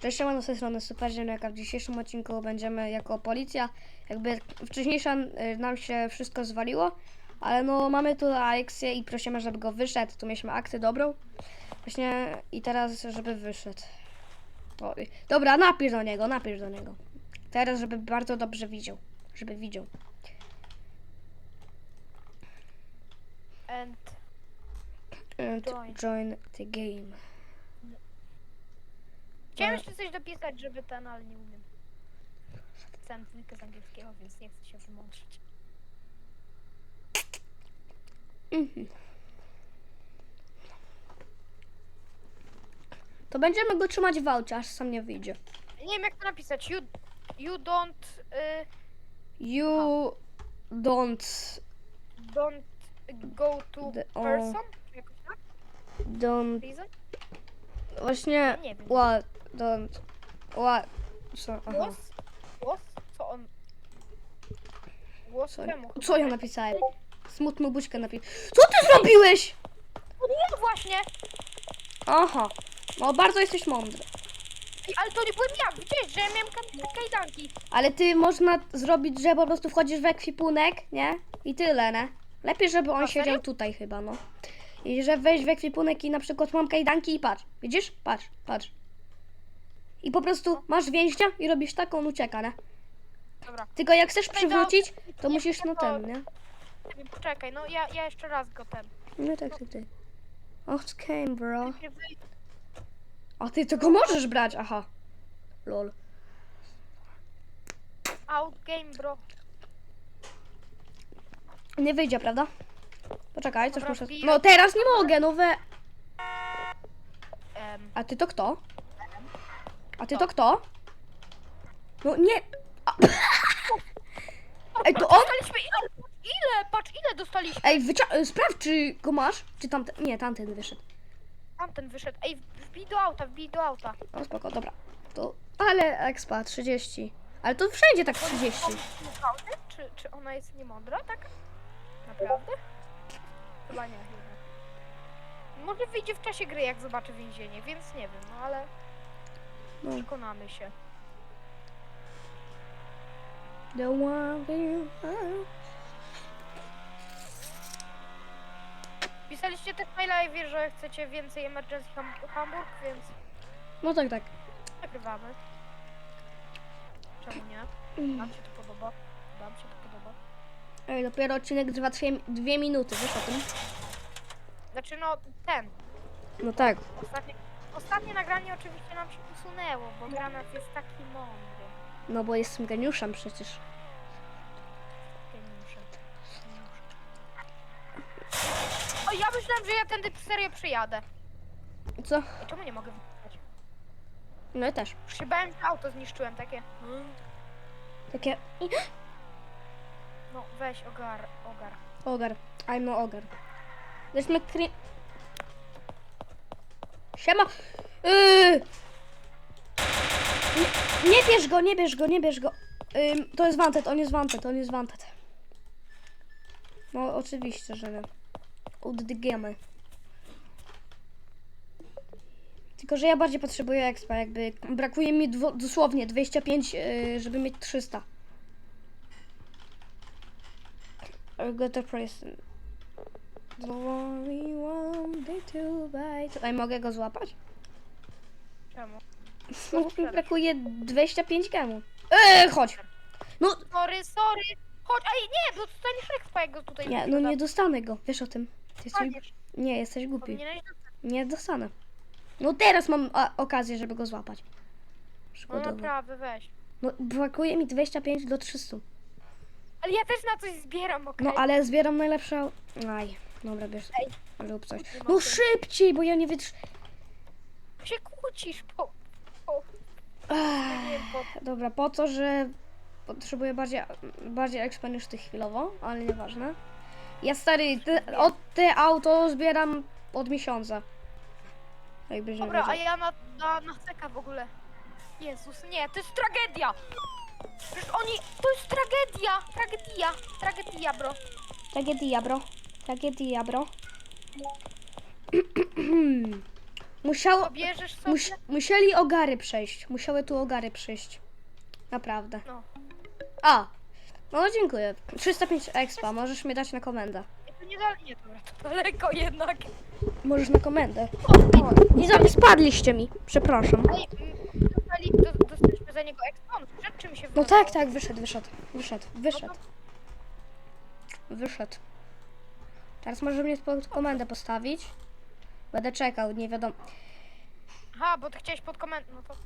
Cześć, siemano, z tej strony Super Ziemniaka. W dzisiejszym odcinku będziemy jako policja. Jakby wcześniejsza y, nam się wszystko zwaliło, ale no mamy tu akcję i prosimy, żeby go wyszedł. Tu mieliśmy akcję dobrą. Właśnie i teraz, żeby wyszedł. O, dobra, napisz do niego, napisz do niego. Teraz, żeby bardzo dobrze widział. Żeby widział. And And Join. join the game. Chciałem jeszcze coś dopisać, żeby ten, ale nie umiem. Wpisałem dwójkę z angielskiego, więc nie chcę się wymądrzyć. Mhm. To będziemy go trzymać w aucie, aż sam nie wyjdzie. Nie wiem jak to napisać. You, you don't, y, You don't don't go to The- o. person? Jakoś tak? don't Reason? właśnie Nie wiem. what don't what co aha Głos? Głos? Co on? Głos co, czemu? co ja napisałem smutną buźkę napi co ty zrobiłeś No nie, właśnie! aha no bardzo jesteś mądry Ej, ale to nie byłem ja, widziałeś, że ja miałem ka- kajdanki. ale ty można zrobić że po prostu wchodzisz w ekwipunek nie i tyle nie lepiej żeby on A, siedział serio? tutaj chyba no i że wejść w ekwipunek i na przykład mam kajdanki i patrz widzisz patrz patrz i po prostu masz więźnia i robisz tak on ucieka nie Dobra. Tylko jak chcesz przywrócić, to musisz no ten, nie? Poczekaj, no ja, ja jeszcze raz go ten. No tak, tak, tak. Och, came, bro. A ty tego możesz brać, aha. Lol. Out game, bro. Nie wyjdzie, prawda? Poczekaj, coś Dobra, muszę... wbijaj. No teraz nie mogę, no we... Em, A ty to kto? A ty to kto? No nie... A... Ej, to on? Dostaliśmy ile? Ile? Patrz, ile dostaliśmy? Ej, wycia... sprawdź, czy go masz? Czy tamten... Nie, tamten wyszedł. Tamten wyszedł. Ej, wbij do auta, wbij do auta. O, spoko, dobra. To... Ale expa, 30. Ale to wszędzie tak 30. Naprawdę? Czy, czy ona jest niemądra, tak? Naprawdę? Chyba nie. Może wyjdzie w czasie gry, jak zobaczy więzienie, więc nie wiem, no ale No. przekonamy się. Have. Pisaliście też na live, że chcecie więcej Emergency Ham Hamburg, więc No tak, tak. nagrywamy. Czemu nie? Mm. Wam się to podoba? Wam się to podoba? Ej, dopiero odcinek trwa dwie, dwie minuty, wiesz o tym? Znaczy no, ten. No tak. Ostatnie, ostatnie nagranie oczywiście nam się usunęło, bo granat jest taki mądry. No bo jestem geniuszem przecież. Geniuszem. O, ja myślałem, że ja tędy serio przyjadę. Co? I czemu nie mogę wyjechać? No ja też. Już się bałem, że auto zniszczyłem, takie. Takie... No, weź ogar, ogar. Ogar. I'm no ogar. Weźmy kri... Siema! Yy! Nie, nie bierz go, nie bierz go, nie bierz go. Ym, to jest wanted, on jest wanted, on jest wanted. No oczywiście, że nie. Udygamy. Tylko, że ja bardziej potrzebuję expa, jakby brakuje mi dosłownie 25, yy, żeby mieć 300. I got a present. Tutaj mogę go złapać? Czemu? No, mi brakuje 25 gemów. Eee, chodź! No, Sorry, sorry. Chodź, ej, nie, bo dostaniesz jak go tutaj nie, no nie dostanę go. Wiesz o tym. Ty jesteś... Nie, jesteś głupi. Powinieneś dostać. Nie dostanę. No teraz mam a, okazję, żeby go złapać. No Przykładowo. naprawdę, weź. No, brakuje mi 25 do 300. Ale ja też na coś zbieram, okej? No, ale zbieram najlepsze... Aj, dobra, bierz. Rób coś. No szybciej, bo ja nie wytrz... się kłócisz, po... po... Ech. Dobra, po to, że potrzebuję bardziej, bardziej expa niż ty chwilowo, ale nieważne. Ja stary, te, od te auto zbieram od miesiąca. Jakbyś nie Dobra, a wiedział. ja na, na, na ceka w ogóle. Jezus, nie, to jest tragedia! Przecież oni... To jest tragedia! Tragedia! Tragedia, bro. Tragedia, bro. Tragedia, bro. Musiało, Pobierzesz sobie? mus, musieli ogary przejść. Musiały tu ogary przyjść. Naprawdę. No. A, no dziękuję. 305 expa, możesz mi dać na komendę. I to nie daleko, nie, dobra, to daleko jednak. Możesz na komendę. O, I za- spadliście mi, przepraszam. Ej, mm, dostali, do, dostaliśmy za niego ekspon, przed czym się No wydawało? tak, tak, wyszedł, wyszedł, wyszedł, wyszedł. Wyszedł. Teraz możesz mnie pod komendę postawić. Będę czekał, nie wiadomo. Aha, bo ty chciałeś pod koment... No to...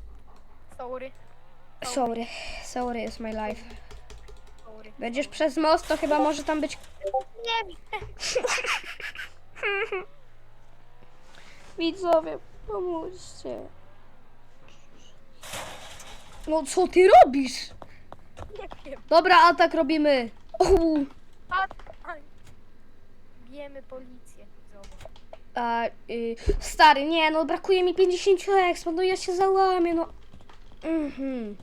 Sorry, Sorry, sorry is my life. sorry. Będziesz przez most, to chyba może tam być... Nie wiem. Widzowie, pomóżcie. No co ty robisz? Nie wiem. Dobra, atak robimy. Uuu. A, aj. Bijemy policję. A, y, stary, nie, no brakuje mi 50 expo, no ja się załamię, no. Mhm.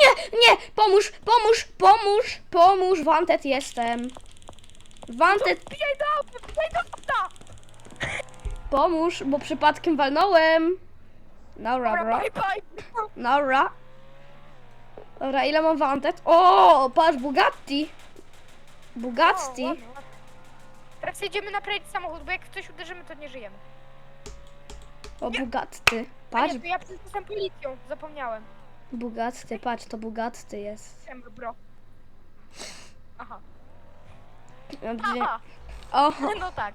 Nie, nie, pomóż, pomóż, pomóż, pomóż, wanted jestem. Wanted, Bijaj do auta, bijaj do auta! pomóż, bo przypadkiem walnąłem. Dobra, Dobra, bro, bye, bye. dobra. Dobra, ile mam wanted? O, patrz, Bugatti. Bugatti. O, ładnie, ładnie. Teraz jedziemy naprawić samochód, bo jak w coś uderzymy, to nie żyjemy. O, Bugatti. A Patrz, nie, to ja przecież jestem policją, zapomniałem. Bugatti, patrz, to Bugatti jest. Jestem bro. Aha. Dobrze. Aha, no tak.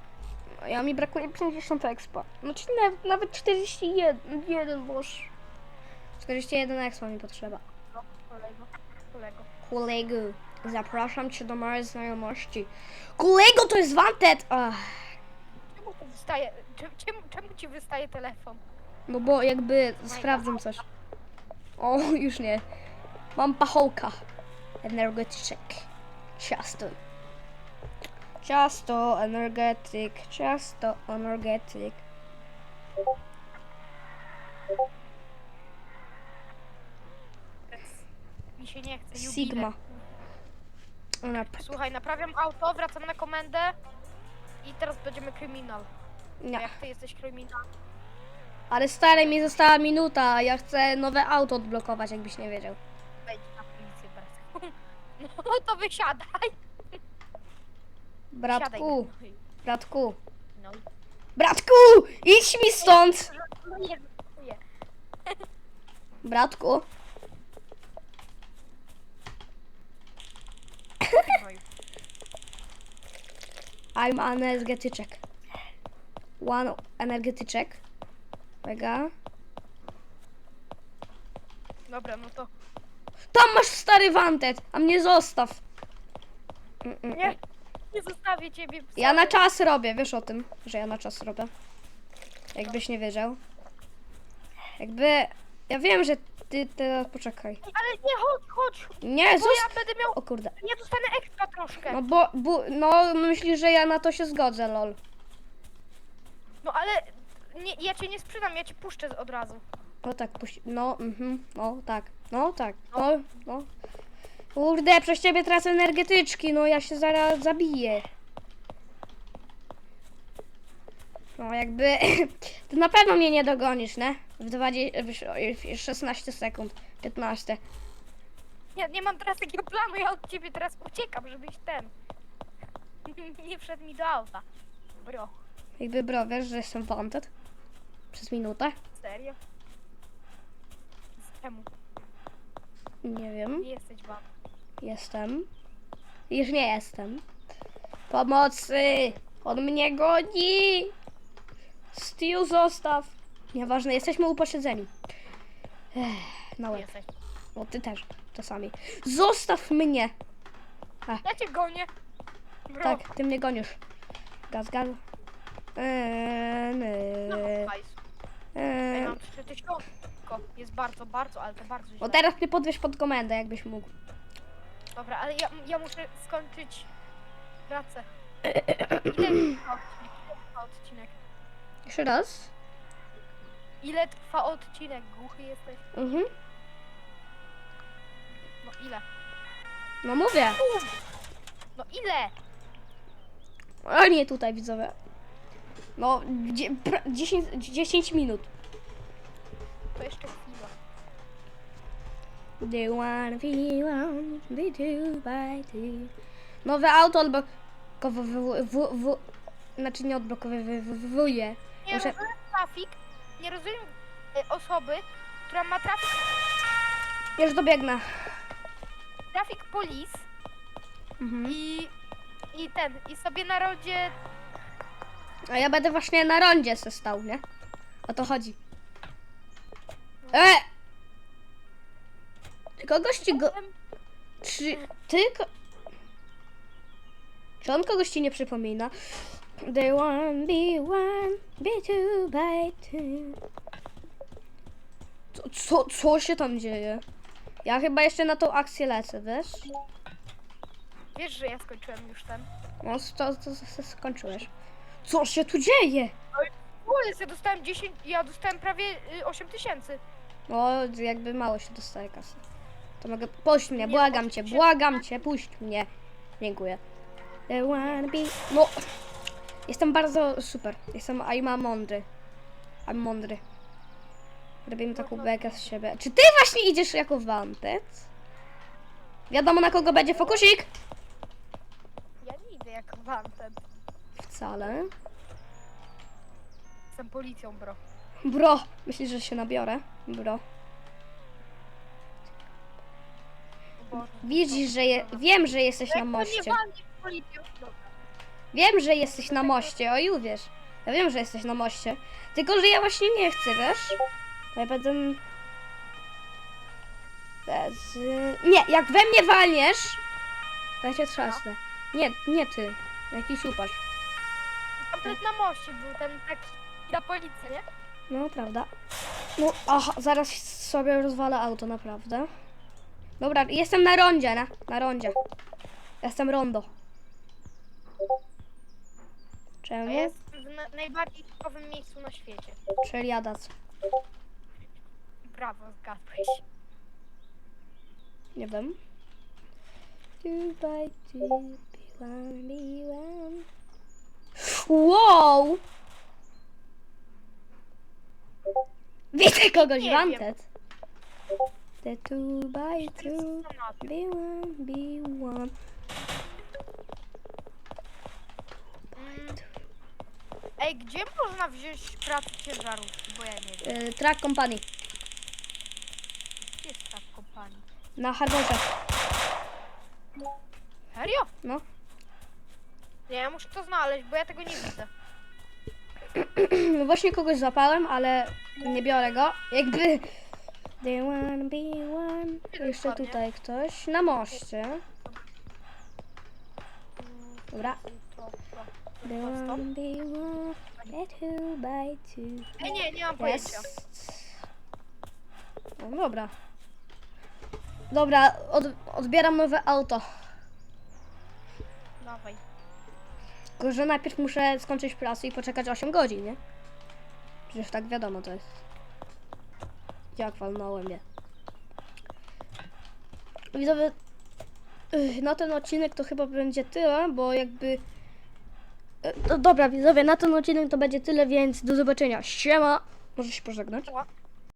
ja mi brakuje 50 expa. Znaczy nawet, nawet 41, jeden boż. 41 expa mi potrzeba. No, kolego, kolego. Kolego, zapraszam cię do mojej znajomości. Kolego, to jest wanted! Ach, Czemu to wystaje, czemu, czemu, czemu ci wystaje telefon? no bo jakby sprawdzam coś. O, już nie. Mam pachołka. Energetyczek. Ciasto. Ciasto, energetyk, ciasto, energetyk. Mi się nie chce. Sigma. Ona Słuchaj, naprawiam auto, wracam na komendę i teraz będziemy kryminal. Nie. Jak ty jesteś kryminal? Ale stare mi została minuta, a ja chcę nowe auto odblokować, jakbyś nie wiedział. Wejdź na policję teraz. No to wysiadaj. Siadaj. Bratku, bratku, No i... bratku, idź mi stąd! Nie. Bratku, No i- I'm energetyczek. One energetyczek. Mega. Dobra, no to... Tam masz stary wanted, a mnie zostaw. Mm, mm, Nie, nie zostawię ciebie. Ja na czas robię, wiesz o tym, że ja na czas robię. Jakbyś nie wiedział. Jakby, ja wiem, że ty teraz poczekaj. Ale nie, chodź, chodź. Nie, Bo ja zostaw. będę miał... O kurde. Ja dostanę ekstra troszkę. No bo, no myślisz, że ja na to się zgodzę, lol. No ale... Nie, ja cię nie sprzedam, ja cię puszczę od razu. No tak, puści, no, mhm, no tak, no tak, no, no. Kurde, przez ciebie tracę energetyczki, no ja się zaraz zabiję. No jakby, na pewno mnie nie dogonisz, nie? W, 20, w 16 sekund, 15. Nie, nie mam teraz takiego planu, ja od ciebie teraz uciekam, żebyś ten... Nie wszedł mi do auta. Bro, Jakby bro, wiesz, że jestem wanted? Przez minutę? serio? Czemu? Nie wiem. Nie jesteś wam. Jestem. Już nie jestem. Pomocy! On mnie goni! Stu, zostaw! Nieważne, jesteśmy upośledzeni. Ech, na łeb. Jesteś. O, ty też, czasami. Zostaw mnie! Ja cię gonię. Bro, Tak, ty mnie gonisz. Gaz, gaz. Eee, no, eee, hajs. Ej, mam 3000. Jest bardzo, bardzo, ale to bardzo źle. O, teraz mnie podwieź pod komendę, jakbyś mógł. Dobra, ale ja, ja muszę skończyć pracę. Ile odcinek? Jeszcze raz. Ile trwa odcinek? Głuchy jesteś? Mhm. No ile? No mówię. No ile? A nie tutaj, widzowie. No, dzie- pra- 10, 10 minut. To jeszcze chwila. The one v one, the two by two. Nowe auto odblokowuje. Znaczy nie odblokowuje. Nie rozumiem trafik, nie rozumiem y, osoby, która ma trafik, Już dobiegnę. trafik polis Mhm. i, i ten, i sobie na rodzie A ja będę właśnie na rondzie se stał, nie? O to chodzi. E! Czy kogoś ci go... Czy ty... Ko... Czy on kogoś ci nie przypomina? They one be one, be two by two. Co, co, co się tam dzieje? Ja chyba jeszcze na tą akcję lecę, wiesz? Wiesz, że ja skończyłem już ten. No, to, to, to, skończyłeś. Co się tu dzieje? O, jest, ja dostałem 10, ja dostałem prawie y, 8 tysięcy. No, jakby mało się dostaje kasy. To mogę. Puść mnie, Nie, błagam cię, błagam cię, puść mnie. Dziękuję. The one be... No! Jestem bardzo super. Jestem Aima mądry. I'm mądry. Robimy taką bekę z siebie. Czy ty właśnie idziesz jako wanted? Wiadomo na kogo będzie fokusik? Ja nie idę jak wanted. Wcale. Jestem policją, bro. Bro, myślisz, że się nabiorę? Bro. Widzisz, że je... wiem, że jesteś na moście. policją? Dobra. Wiem, że jesteś na moście, oj uwierz. Ja wiem, że jesteś na moście. Tylko, że ja właśnie nie chcę, wiesz? Ja będę... Bez... Nie, jak we mnie walniesz, to ja cię trzasnę. Nie, nie ty. Jakiś upasz. Też na moście był ten taki na policję, nie? No, prawda. No, aha, zaraz sobie rozwalę auto, naprawdę. Dobra, jestem na rondzie, na, na rondzie. Jestem rondo. Czemu? ja jestem w na najbardziej typowym miejscu na świecie. Czyli jadac. Brawo, zgadłeś. Nie wiem. Two by two, be one, be one. Wow! Widzę kogoś Nie wanted. The two by two, be one, be one. Mm. Ej, gdzie można wziąć pracę ciężarówki? Bo ja nie wiem. Y, track company. Gdzie jest ta kompania? Na harborze. Serio? No. Nie, ja muszę to znaleźć, bo ja tego nie widzę. No właśnie kogoś złapałem, ale nie biorę go. Jakby... They one be one. Jeszcze tutaj ktoś. Na moście. Dobra. To, to, The to, to. one be one, two by two. Ej, nie, nie mam pojęcia. No dobra. Dobra, od, odbieram nowe auto. Dawaj. Tylko, że najpierw muszę skończyć pracę i poczekać 8 godzin, nie? Przecież tak wiadomo to jest. Jak walnąłem je. Widzowie, na ten odcinek to chyba będzie tyle, bo jakby... y, No dobra, widzowie, na ten odcinek to będzie tyle, więc do zobaczenia. Siema! Może się pożegnać?